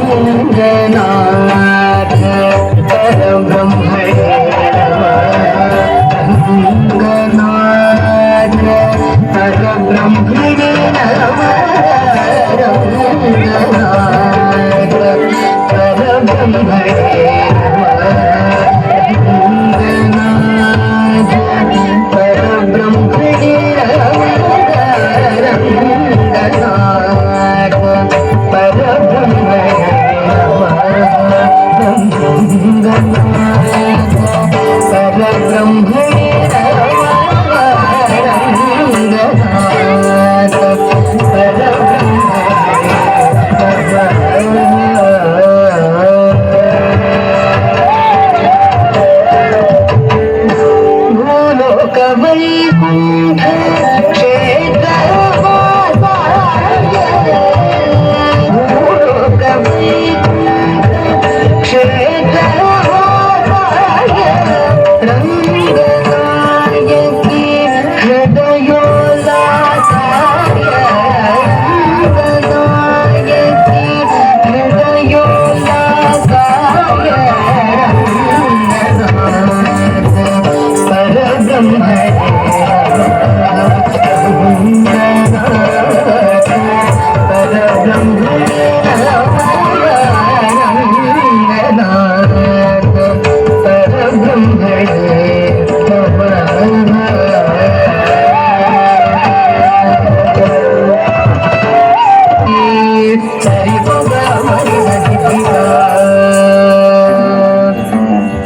வணங்கலாம் ब्रह्मणे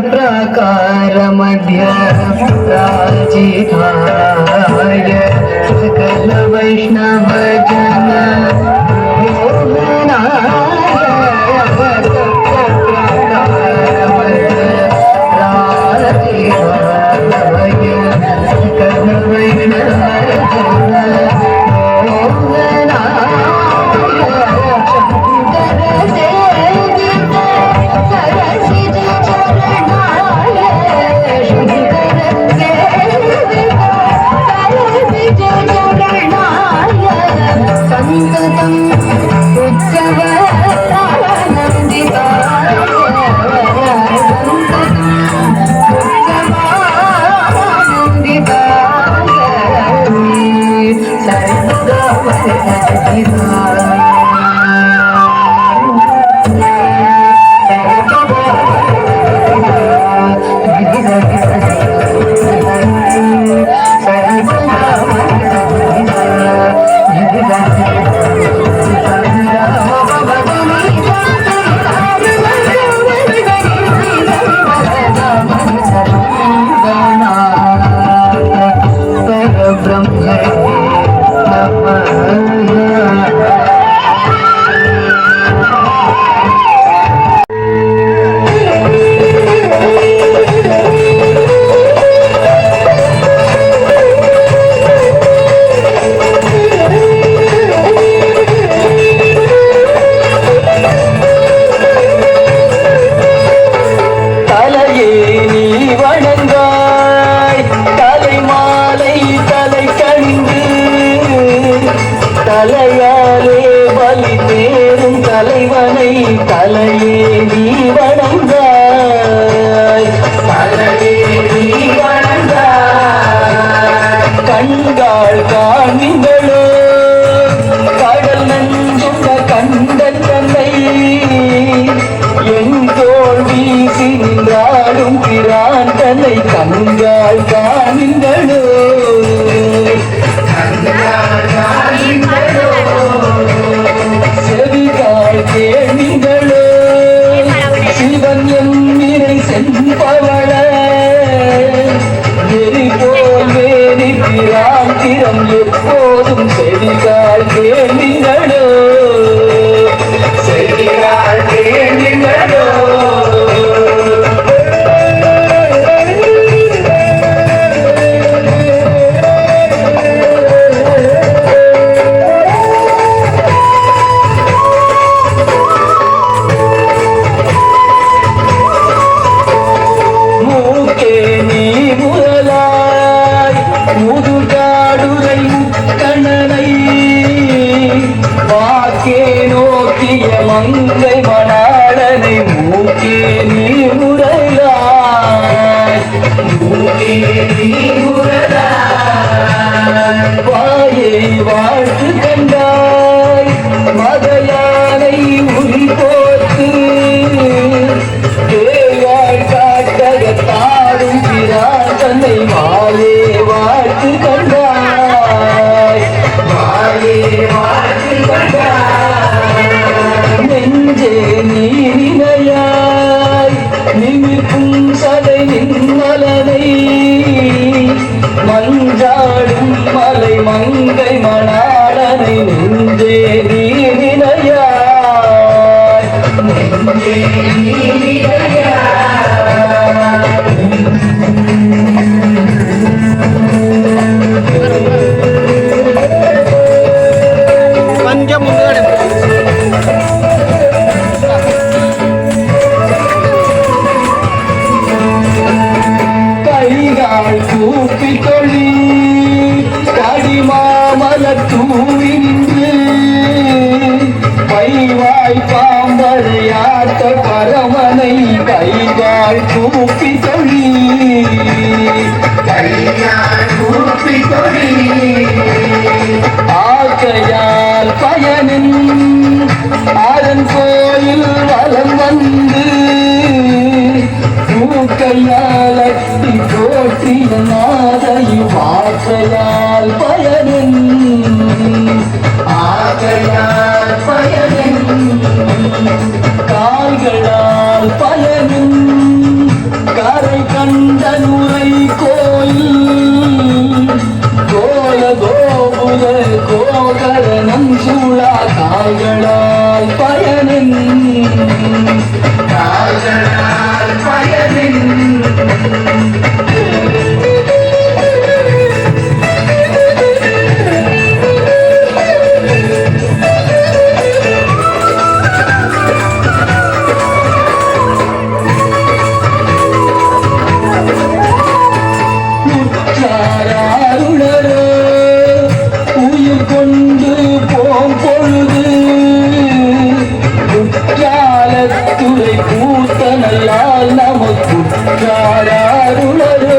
प्रकारमध्य राजिधाय सकलवैष्णवजन योगनाय प्रकारमध्य राजिधाय संस्कृतम् उच्चव Thank you. பயனின் அதன் கோயில் வலம் வந்து பூக்கையால் அட்டி போற்றிய நாதை ஆக்கையால் பயனின் ஆகையால் பயனின் கால்களால் பயனின் கரை கண்ட நுரை கோயில் கோகரணம் சூழா கால்களால் பயனின் கால்களால் பயனின் குற்றாலத்துறை பூத்த நல்லால் நமக்கு உற்றாருளரோ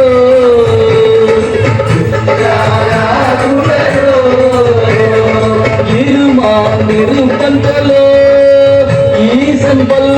இருமாந்திருப்பந்தலோ ஈசன் பல்கண